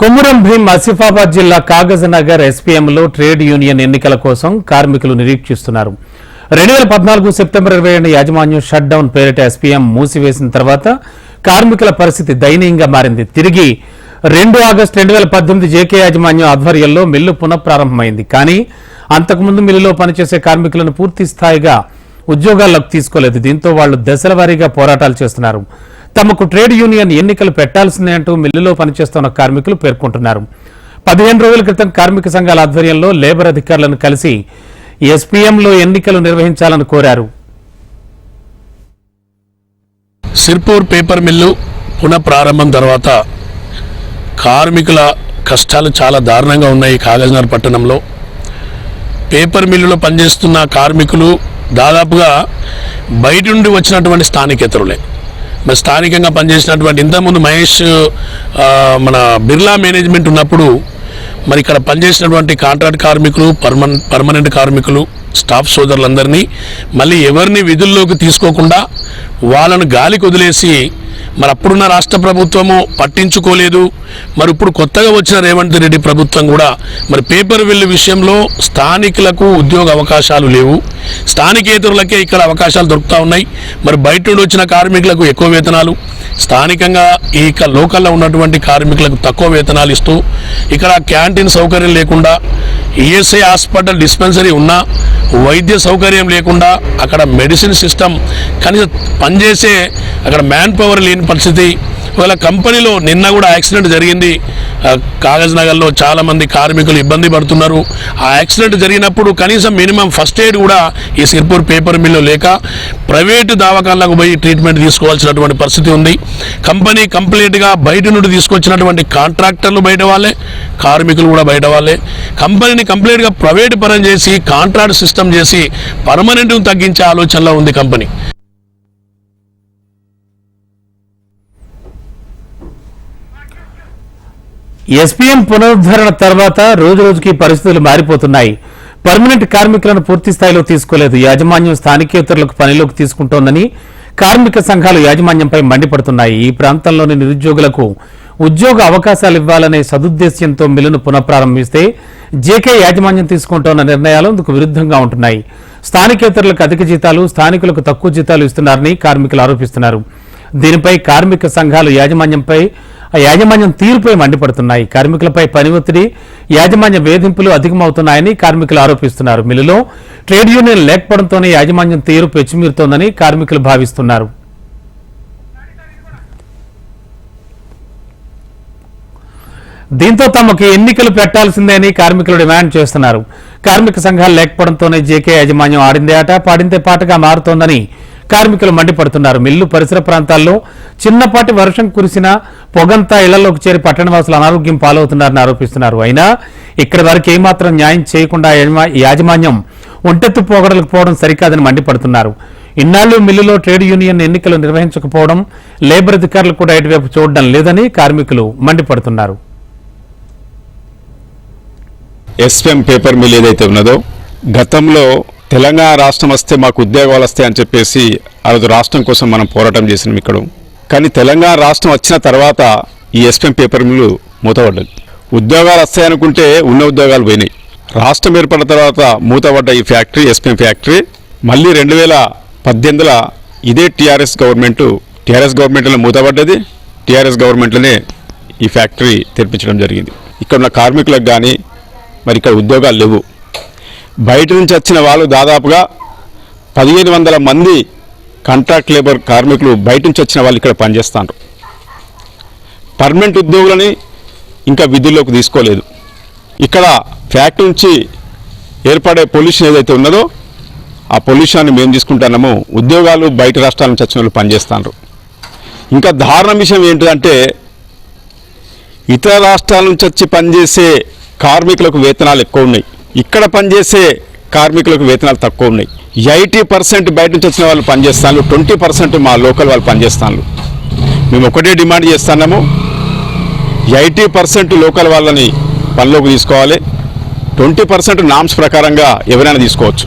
కొమురం భీం ఆసిఫాబాద్ జిల్లా Kagaznagar ఎస్పీఎంలో trade union ఎన్నికల కోసం కార్మికులు నిరీక్షిస్తున్నారు. రెండు వేల పద్నాలుగు సెప్టెంబర్ ఇరవై ఏడు యాజమాన్యం షట్ డౌన్ పేరిట ఎస్పీఎం మూసివేసిన తర్వాత కార్మికుల పరిస్థితి దయనీయంగా మారింది. తిరిగి రెండు ఆగస్టు రెండు వేల పద్దెనిమిది జేకే యాజమాన్యం ఆధ్వర్యంలో మిల్లు పునఃప్రారంభమైంది. కానీ అంతకుముందు మిల్లులో పనిచేసే కార్మికులను పూర్తి స్థాయిగా ఉద్యోగాల్లోకి తీసుకోలేదు. దీంతో వాళ్ళు దశల వారీగా పోరాటాలు చేస్తున్నారు. తమకు ట్రేడ్ యూనియన్ ఎన్నికలు పెట్టాల్సిందే అంటూ మిల్లులో పనిచేస్తున్న కార్మికులు పేర్కొంటున్నారు. పదిహేను రోజుల క్రితం కార్మిక సంఘాల ఆధ్వర్యంలో లేబర్ అధికారులను కలిసి ఎస్పీఎంలో ఎన్నికలు నిర్వహించాలని కోరారు. సిర్పూర్ పేపర్ మిల్లు పునఃప్రారంభం తర్వాత కార్మికుల కష్టాలు చాలా దారుణంగా ఉన్నాయి కాగజ్నగర్ పట్టణంలో. పేపర్ మిల్లులో పనిచేస్తున్న కార్మికులు దాదాపుగా బయట నుండి వచ్చినటువంటి స్థానికేతరులే. మరి స్థానికంగా పనిచేసినటువంటి ఇంతకుముందు మహేష్ మన బిర్లా మేనేజ్మెంట్ ఉన్నప్పుడు మరి ఇక్కడ పనిచేసినటువంటి కాంట్రాక్ట్ కార్మికులు పర్మన్ పర్మనెంట్ కార్మికులు స్టాఫ్ సోదరులందరినీ మళ్ళీ ఎవరిని విధుల్లోకి తీసుకోకుండా వాళ్ళను గాలికి వదిలేసి మరి అప్పుడున్న రాష్ట్ర ప్రభుత్వము పట్టించుకోలేదు. మరి ఇప్పుడు కొత్తగా వచ్చిన రేవంత్ రెడ్డి ప్రభుత్వం కూడా మరి పేపర్ బిల్లు విషయంలో స్థానికులకు ఉద్యోగ అవకాశాలు లేవు. స్థానికేతరులకే ఇక్కడ అవకాశాలు దొరుకుతూ ఉన్నాయి. మరి బయట నుండి వచ్చిన కార్మికులకు ఎక్కువ వేతనాలు. స్థానికంగా ఈ లోకల్లో ఉన్నటువంటి కార్మికులకు తక్కువ వేతనాలు ఇస్తూ ఇక్కడ క్యాంటీన్ సౌకర్యం లేకుండా ఈఎస్ఐ హాస్పిటల్ డిస్పెన్సరీ ఉన్నా వైద్య సౌకర్యం లేకుండా అక్కడ మెడిసిన్ సిస్టమ్ కనీసం పనిచేసే అక్కడ మ్యాన్ పవర్ లేని పరిస్థితి. ఒకవేళ కంపెనీలో నిన్న కూడా యాక్సిడెంట్ జరిగింది. కాగజ్ నగర్లో చాలామంది కార్మికులు ఇబ్బంది పడుతున్నారు. ఆ యాక్సిడెంట్ జరిగినప్పుడు కనీసం మినిమం ఫస్ట్ ఎయిడ్ కూడా ఈ సిర్పూర్ పేపర్ మిల్లు లేక ప్రైవేటు దవాఖానలకు పోయి ట్రీట్మెంట్ తీసుకోవాల్సినటువంటి పరిస్థితి ఉంది. కంపెనీ కంప్లీట్గా బయట నుండి తీసుకొచ్చినటువంటి కాంట్రాక్టర్లు బయట వాళ్ళే కార్మికులు కూడా బయట వాళ్ళే. కంపెనీని కంప్లీట్గా ప్రైవేట్ పరం చేసి కాంట్రాక్ట్ సిస్టమ్ చేసి పర్మనెంట్ను తగ్గించే ఆలోచనలో ఉంది కంపెనీ. ఎస్పీఎం పునరుద్ధరణ తర్వాత రోజు రోజుకి పరిస్థితులు మారిపోతున్నాయి. పర్మనెంట్ కార్మికులను పూర్తి స్థాయిలో తీసుకోలేదు. యాజమాన్యం స్థానికేతరులకు పనిలోకి తీసుకుంటోందని కార్మిక సంఘాలు యాజమాన్యంపై మండిపడుతున్నాయి. ఈ ప్రాంతంలోని నిరుద్యోగులకు ఉద్యోగ అవకాశాలు ఇవ్వాలనే సదుద్దేశ్యంతో మిల్లును పునఃప్రారంభిస్తే జేకే యాజమాన్యం తీసుకుంటోన్న నిర్ణయాలు అందుకు విరుద్ధంగా ఉంటున్నాయి. స్థానికేతరులకు అధిక జీతాలు స్థానికులకు తక్కువ జీతాలు ఇస్తున్నారని కార్మికులు ఆరోపిస్తున్నారు. దీనిపై కార్మిక సంఘాలు యాజమాన్యంపై యాజమాన్యం తీరుపై మండిపడుతున్నాయి. కార్మికులపై పని ఒత్తిడి యాజమాన్య వేధింపులు అధికమవుతున్నాయని కార్మికులు ఆరోపిస్తున్నారు. మిల్లులో ట్రేడ్ యూనియన్ లేకపోవడంతోనే యాజమాన్యం తీరు పెచ్చిమీరుతోందని కార్మికులు భావిస్తున్నారు. దీంతో తమకు ఎన్నికలు పెట్టాల్సిందే అని కార్మికులు డిమాండ్ చేస్తున్నారు. కార్మిక సంఘాలు లేకపోవడంతోనే జేకే యాజమాన్యం ఆడిందే ఆట పాడిందే పాటగా మారుతోందని కార్మికులు మండిపడుతున్నారు. మిల్లు పరిసర ప్రాంతాల్లో చిన్నపాటి వర్షం కురిసినా పొగంతా ఇళ్ళలోకి చేరి పట్టణవాసులు అనారోగ్యం పాలవుతున్నారని ఆరోపిస్తున్నారు. అయినా ఇక్కడి వరకు ఏమాత్రం న్యాయం చేయకుండా యాజమాన్యం ఒంటెత్తు పోగడలకు పోవడం సరికాదని మండిపడుతున్నారు. ఇన్నాళ్ళు మిల్లులో ట్రేడ్ యూనియన్ ఎన్నికలు నిర్వహించకపోవడం లేబర్ అధికారులు కూడా ఇటువైపు చూడడం లేదని కార్మికులు మండిపడుతున్నారు. ఎస్ఎం పేపర్ మిల్ ఏదైతే ఉన్నదో గతంలో తెలంగాణ రాష్ట్రం వస్తే మాకు ఉద్యోగాలు వస్తాయి అని చెప్పేసి ఆ రోజు రాష్ట్రం కోసం మనం పోరాటం చేసినాం ఇక్కడ. కానీ తెలంగాణ రాష్ట్రం వచ్చిన తర్వాత ఈ ఎస్ఎం పేపర్ మిల్లు మూతపడ్డది. ఉద్యోగాలు వస్తాయనుకుంటే ఉన్న ఉద్యోగాలు పోయినాయి. రాష్ట్రం ఏర్పడిన తర్వాత మూతపడ్డ ఈ ఫ్యాక్టరీ ఎస్ఎం ఫ్యాక్టరీ మళ్ళీ రెండు వేల పద్దెనిమిదిలో ఇదే టీఆర్ఎస్ గవర్నమెంట్ టీఆర్ఎస్ గవర్నమెంట్లో మూతపడ్డది. టీఆర్ఎస్ గవర్నమెంట్లోనే ఈ ఫ్యాక్టరీ తెరిపించడం జరిగింది. ఇక్కడ ఉన్న కార్మికులకు కానీ మరి ఇక్కడ ఉద్యోగాలు లేవు. బయట నుంచి వచ్చిన వాళ్ళు దాదాపుగా పదిహేను వందల మంది కాంట్రాక్ట్ లేబర్ కార్మికులు బయట నుంచి వచ్చిన వాళ్ళు ఇక్కడ పనిచేస్తారు పర్మనెంట్ ఉద్యోగులని ఇంకా విధుల్లోకి తీసుకోలేదు. ఇక్కడ ఫ్యాక్టరీ నుంచి ఏర్పడే పొల్యూషన్ ఏదైతే ఉన్నదో ఆ పొల్యూషన్ని మేము తీసుకుంటున్నామో ఉద్యోగాలు బయట రాష్ట్రాల నుంచి వచ్చిన వాళ్ళు పనిచేస్తారు ఇంకా దారుణ విషయం ఏంటంటే ఇతర రాష్ట్రాల నుంచి వచ్చి పనిచేసే కార్మికులకు వేతనాలు ఎక్కువ ఉన్నాయి. ఇక్కడ పనిచేసే కార్మికులకు వేతనాలు తక్కువ ఉన్నాయి. ఎయిటీ పర్సెంట్ బయట నుంచి వచ్చిన వాళ్ళు పనిచేస్తాను ట్వంటీ పర్సెంట్ మా లోకల్ వాళ్ళు పనిచేస్తాను మేము ఒకటే డిమాండ్ చేస్తున్నాము ఎయిటీ పర్సెంట్ లోకల్ వాళ్ళని పనిలోకి తీసుకోవాలి ట్వంటీ పర్సెంట్ నామ్స్ ప్రకారంగా ఎవరైనా తీసుకోవచ్చు.